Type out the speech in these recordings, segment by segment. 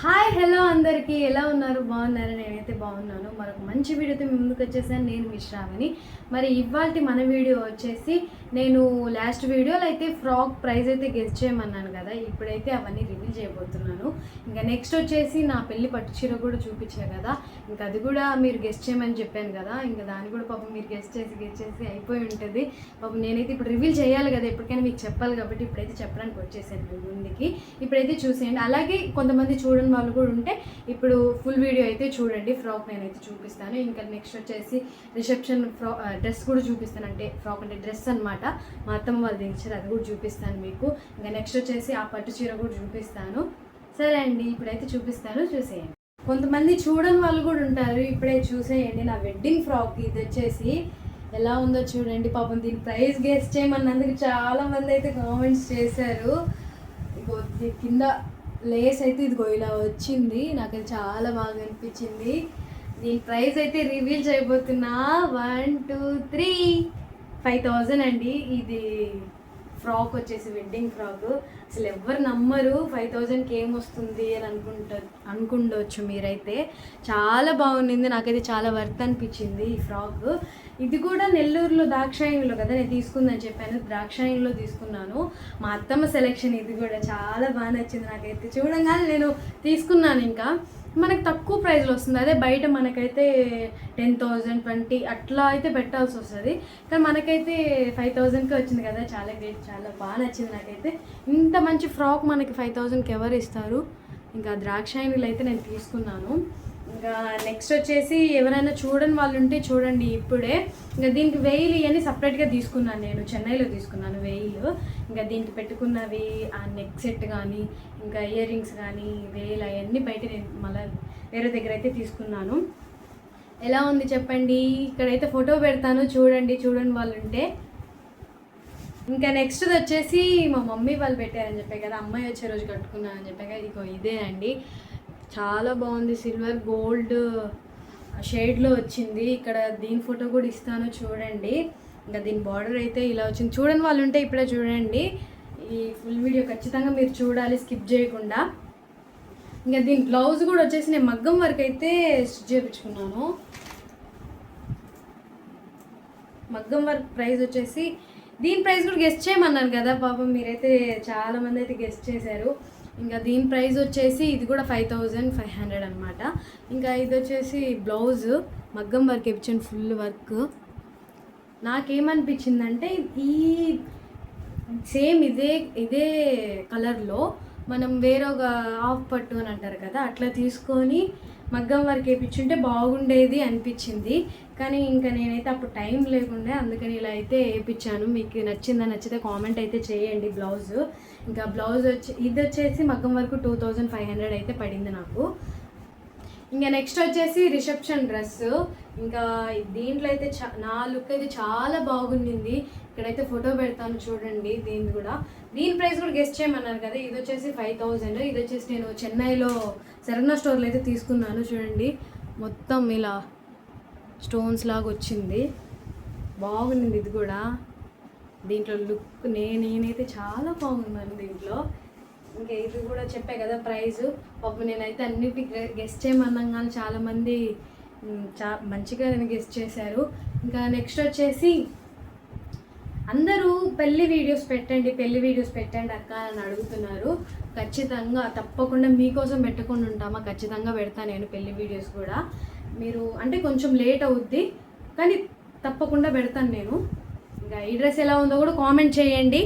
Hi hello అందరికీ. ఎలా ఉన్నారు? బాగున్నారు? నేనైతే బాగున్నాను. మరొక మంచి వీడియోతో మీ ముందుకు వచ్చేసాను. నేను మిశ్రావని మరి ఇవాళ మన వీడియో వచ్చేసి నేను లాస్ట్ వీడియోలో అయితే ఫ్రాక్ ప్రైస్ అయితే గెస్ట్ చేయమన్నాను కదా. ఇప్పుడైతే అవన్నీ రివీల్ చేయబోతున్నాను. ఇంకా నెక్స్ట్ వచ్చేసి నా పెళ్ళి పట్టు చీర కూడా చూపించా కదా. ఇంకా అది కూడా మీరు గెస్ట్ చేయమని చెప్పాను కదా. ఇంకా దాన్ని కూడా పాపం మీరు గెస్ట్ చేసి గెస్ట్ చేసి అయిపోయి ఉంటుంది. పాపం నేనైతే ఇప్పుడు రివీల్ చేయాలి కదా. ఎప్పటికైనా మీకు చెప్పాలి కాబట్టి ఇప్పుడైతే చెప్పడానికి వచ్చేసాను ముందుకి. ఇప్పుడైతే చూసేయండి. అలాగే కొంతమంది చూడండి చూడని వాళ్ళు కూడా ఉంటే ఇప్పుడు ఫుల్ వీడియో అయితే చూడండి. ఫ్రాక్ నేనైతే చూపిస్తాను. ఇంకా నెక్స్ట్ వచ్చేసి రిసెప్షన్ ఫ్రా డ్రెస్ కూడా చూపిస్తాను. అంటే ఫ్రాక్ అంటే డ్రెస్ అన్నమాట. మా అత్తమ్మ వాళ్ళు దించారు అది కూడా చూపిస్తాను మీకు. ఇంకా నెక్స్ట్ వచ్చేసి ఆ పట్టు చీర కూడా చూపిస్తాను. సరే అండి ఇప్పుడైతే చూపిస్తాను చూసేయండి. కొంతమంది చూడని వాళ్ళు కూడా ఉంటారు. ఇప్పుడే చూసేయండి. నా వెడ్డింగ్ ఫ్రాక్ ఇది వచ్చేసి ఎలా ఉందో చూడండి. పాపం దీని ప్రైస్ గెస్ట్ చేయమన్నందుకు చాలా మంది అయితే కామెంట్స్ చేశారు. కింద లేస్ అయితే ఇదిగో ఇలా వచ్చింది. నాకు చాలా బాగా అనిపించింది. దీని ప్రైస్ అయితే reveal చేయబోతున్నా. One two three. Five thousand అండి. ఇది ఫ్రాక్ వచ్చేసి వెడ్డింగ్ ఫ్రాక్. అసలు ఎవరు నమ్మరు ఫైవ్ థౌజండ్కి ఏమొస్తుంది అని అనుకుంట అనుకుండొచ్చు మీరైతే. చాలా బాగుండింది. నాకైతే చాలా వర్త్ అనిపించింది ఈ ఫ్రాక్. ఇది కూడా నెల్లూరులో ద్రాక్షాయంలో కదా నేను తీసుకుందని చెప్పాను. ద్రాక్షాయంలో తీసుకున్నాను. మా అత్తమ్మ సెలెక్షన్ ఇది కూడా చాలా బాగా నచ్చింది నాకైతే. చూడంగానే నేను తీసుకున్నాను ఇంకా. మనకు తక్కువ ప్రైస్లో వస్తుంది. అదే బయట మనకైతే టెన్ థౌజండ్ ట్వంటీ అట్లా అయితే పెట్టాల్సి వస్తుంది. కానీ మనకైతే ఫైవ్ థౌజండ్కి వచ్చింది కదా. చాలా గ్రేట్ చాలా బాగా నచ్చింది నాకైతే. ఇంత మంచి ఫ్రాక్ మనకి ఫైవ్ థౌజండ్కి ఎవరు ఇస్తారు? ఇంకా ద్రాక్షాయణులు అయితే నేను తీసుకున్నాను. ఇంకా నెక్స్ట్ వచ్చేసి ఎవరైనా చూడని వాళ్ళు ఉంటే చూడండి ఇప్పుడే. ఇంకా దీనికి వెయిల్ ఇవన్నీ సపరేట్గా తీసుకున్నాను నేను. చెన్నైలో తీసుకున్నాను వెయిల్ ఇంకా దీనికి పెట్టుకున్నవి ఆ నెక్ సెట్ కానీ ఇంకా ఇయర్ రింగ్స్ కానీ వెయిల్ అవన్నీ బయట నేను మళ్ళీ వేరే దగ్గర అయితే తీసుకున్నాను. ఎలా ఉంది చెప్పండి? ఇక్కడైతే ఫోటో పెడతాను. చూడండి చూడండి వాళ్ళు ఉంటే. ఇంకా నెక్స్ట్ వచ్చేసి మా మమ్మీ వాళ్ళు పెట్టారని చెప్పే కదా అమ్మాయి వచ్చే రోజు కట్టుకున్నానని చెప్పే కదా ఇగో ఇదే అండి చాలా బాగుంది. సిల్వర్ గోల్డ్ షేడ్లో వచ్చింది. ఇక్కడ దీని ఫోటో కూడా ఇస్తాను చూడండి. ఇంకా దీని బార్డర్ అయితే ఇలా వచ్చింది. చూడని వాళ్ళు ఉంటే ఇప్పుడే చూడండి. ఈ ఫుల్ వీడియో ఖచ్చితంగా మీరు చూడాలి స్కిప్ చేయకుండా. ఇంకా దీని బ్లౌజ్ కూడా వచ్చేసి నేను మగ్గం వరకు అయితే స్టిచ్ చేయించుకున్నాను. మగ్గం వర్క్ ప్రైస్ వచ్చేసి దీని ప్రైస్ కూడా గెస్ట్ చేయమన్నాను కదా పాపం మీరైతే చాలా మంది అయితే గెస్ట్ చేశారు. ఇంకా దీని ప్రైస్ వచ్చేసి ఇది కూడా ఫైవ్ థౌజండ్ ఫైవ్ హండ్రెడ్ అనమాట ఇంకా ఇది వచ్చేసి బ్లౌజ్ మగ్గం వర్క్ ఇప్పించాను ఫుల్ వర్క్ నాకేమనిపించిందంటే ఈ సేమ్ ఇదే ఇదే కలర్లో మనం వేరొక ఆఫ్ పట్టు అని అంటారు కదా అట్లా తీసుకొని మగ్గం వర్క్ వేయించుంటే బాగుండేది అనిపించింది. కానీ ఇంకా నేనైతే అప్పుడు టైం లేకుండే అందుకని ఇలా అయితే వేయించాను. మీకు నచ్చిందా నచ్చితే కామెంట్ అయితే చేయండి బ్లౌజ్. ఇంకా బ్లౌజ్ వచ్చి ఇది వచ్చేసి మగ్గం వరకు టూ థౌజండ్ ఫైవ్ హండ్రెడ్ అయితే పడింది నాకు. ఇంకా నెక్స్ట్ వచ్చేసి రిసెప్షన్ డ్రెస్. ఇంకా దీంట్లో అయితే చా నా లుక్ అయితే చాలా బాగుండింది. ఇక్కడైతే ఫోటో పెడతాను చూడండి దీని కూడా. దీని ప్రైస్ కూడా గెస్ట్ చేయమన్నారు కదా ఇది వచ్చేసి ఫైవ్ థౌజండ్. ఇది వచ్చేసి నేను చెన్నైలో శరణ స్టోర్లో అయితే తీసుకున్నాను చూడండి. మొత్తం ఇలా స్టోన్స్ లాగా వచ్చింది. బాగుంది ఇది కూడా. దీంట్లో లుక్ నేను నేనైతే చాలా బాగున్నాను దీంట్లో. ఇంకా ఇది కూడా చెప్పే కదా ప్రైజ్. పాపం నేనైతే అన్నిటి గెస్ట్ చేయమన్నాం కానీ చాలామంది చా మంచిగా నేను గెస్ట్ చేశారు. ఇంకా నెక్స్ట్ వచ్చేసి అందరూ పెళ్ళి వీడియోస్ పెట్టండి పెళ్ళి వీడియోస్ పెట్టండి అక్క అని అడుగుతున్నారు. ఖచ్చితంగా తప్పకుండా మీకోసం పెట్టకుండా ఉంటామా? ఖచ్చితంగా పెడతాను నేను పెళ్ళి వీడియోస్ కూడా. మీరు అంటే కొంచెం లేట్ అవుద్ది కానీ తప్పకుండా పెడతాను నేను. ఇంకా ఈ డ్రెస్ ఎలా ఉందో కూడా కామెంట్ చేయండి.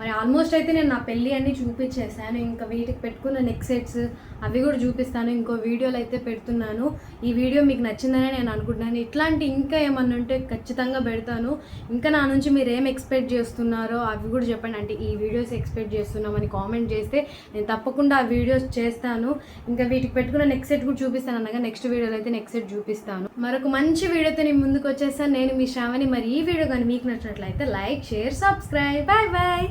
మరి ఆల్మోస్ట్ అయితే నేను నా పెళ్ళి అన్నీ చూపించేసాను ఇంకా వీటికి పెట్టుకున్న నెక్ సెట్స్ అవి కూడా చూపిస్తాను. ఇంకో వీడియోలు అయితే పెడుతున్నాను. ఈ వీడియో మీకు నచ్చిందని నేను అనుకుంటున్నాను. ఇట్లాంటి ఇంకా ఏమన్నా ఉంటే ఖచ్చితంగా పెడతాను. ఇంకా నా నుంచి మీరు ఏం ఎక్స్పెక్ట్ చేస్తున్నారో అవి కూడా చెప్పండి. అంటే ఈ వీడియోస్ ఎక్స్పెక్ట్ చేస్తున్నామని కామెంట్ చేస్తే నేను తప్పకుండా ఆ వీడియోస్ చేస్తాను. ఇంకా వీటికి పెట్టుకున్న నెక్స్ట్ సెట్ కూడా చూపిస్తాను అనగా నెక్స్ట్ వీడియోలో అయితే నెక్స్ట్ సెట్ చూపిస్తాను. మరొక మంచి వీడియోతో నేను ముందుకు వచ్చేస్తాను. నేను మీ శ్రావణి. మరి ఈ వీడియో కానీ మీకు నచ్చినట్లయితే like share subscribe bye bye